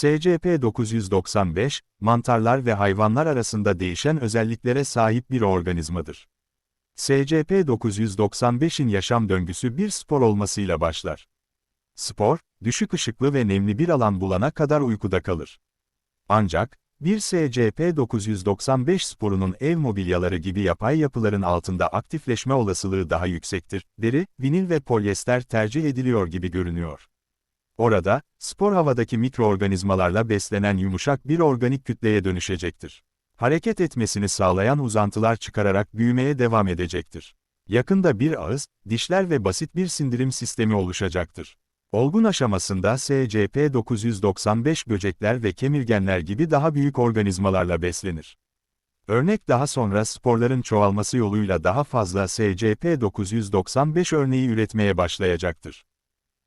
SCP-995, mantarlar ve hayvanlar arasında değişen özelliklere sahip bir organizmadır. SCP-995'in yaşam döngüsü bir spor olmasıyla başlar. Spor, düşük ışıklı ve nemli bir alan bulana kadar uykuda kalır. Ancak, bir SCP-995 sporunun ev mobilyaları gibi yapay yapıların altında aktifleşme olasılığı daha yüksektir. Deri, vinil ve polyester tercih ediliyor gibi görünüyor. Orada, spor havadaki mikroorganizmalarla beslenen yumuşak bir organik kütleye dönüşecektir. Hareket etmesini sağlayan uzantılar çıkararak büyümeye devam edecektir. Yakında bir ağız, dişler ve basit bir sindirim sistemi oluşacaktır. Olgun aşamasında SCP-995 böcekler ve kemirgenler gibi daha büyük organizmalarla beslenir. Örnek daha sonra sporların çoğalması yoluyla daha fazla SCP-995 örneği üretmeye başlayacaktır.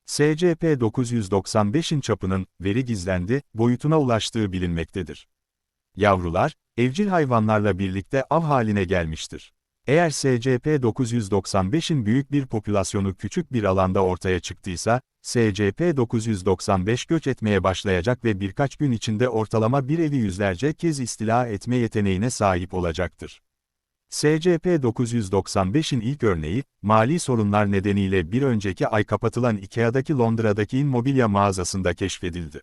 SCP-995'in çapının, veri gizlendi, boyutuna ulaştığı bilinmektedir. Yavrular, evcil hayvanlarla birlikte av haline gelmiştir. Eğer SCP-995'in büyük bir popülasyonu küçük bir alanda ortaya çıktıysa, SCP-995 göç etmeye başlayacak ve birkaç gün içinde ortalama bir evi yüzlerce kez istila etme yeteneğine sahip olacaktır. SCP-995'in ilk örneği, mali sorunlar nedeniyle bir önceki ay kapatılan IKEA'daki Londra'daki mobilya mağazasında keşfedildi.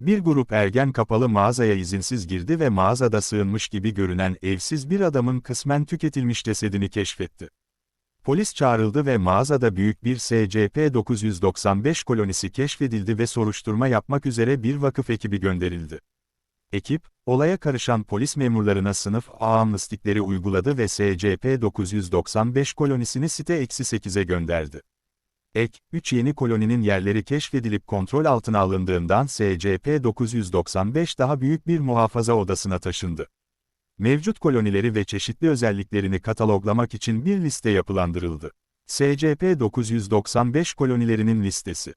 Bir grup ergen kapalı mağazaya izinsiz girdi ve mağazada sığınmış gibi görünen evsiz bir adamın kısmen tüketilmiş cesedini keşfetti. Polis çağrıldı ve mağazada büyük bir SCP-995 kolonisi keşfedildi ve soruşturma yapmak üzere bir vakıf ekibi gönderildi. Ekip, olaya karışan polis memurlarına sınıf A amnistikleri uyguladı ve SCP-995 kolonisini site -8'e gönderdi. Ek, 3 yeni koloninin yerleri keşfedilip kontrol altına alındığından SCP-995 daha büyük bir muhafaza odasına taşındı. Mevcut kolonileri ve çeşitli özelliklerini kataloglamak için bir liste yapılandırıldı. SCP-995 kolonilerinin listesi